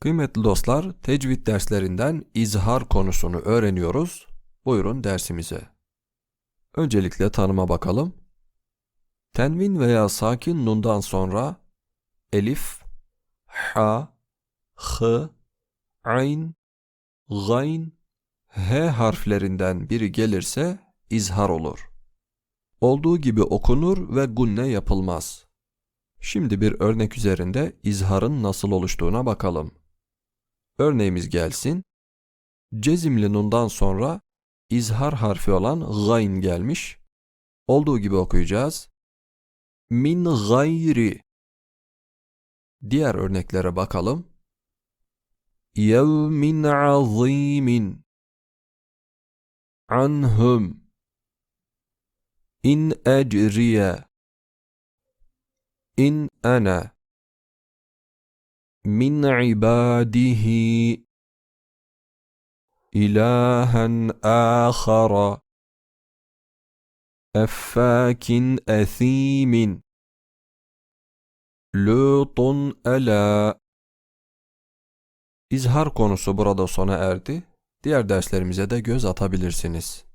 Kıymetli dostlar, tecvid derslerinden izhar konusunu öğreniyoruz. Buyurun dersimize. Öncelikle tanıma bakalım. Tenvin veya sakin nundan sonra elif, ha, h, ayn, gayn, h harflerinden biri gelirse izhar olur. Olduğu gibi okunur ve gunne yapılmaz. Şimdi bir örnek üzerinde izharın nasıl oluştuğuna bakalım. Örneğimiz gelsin. Cezimli nundan sonra izhar harfi olan gayn gelmiş. Olduğu gibi okuyacağız. Min gayri. Diğer örneklere bakalım. Yevmin azimin. Anhum. İn ecriye. İn ana min ibadihi ilahen ahara effakin ethimin lütun ela İzhar konusu burada sona erdi. Diğer derslerimize de göz atabilirsiniz.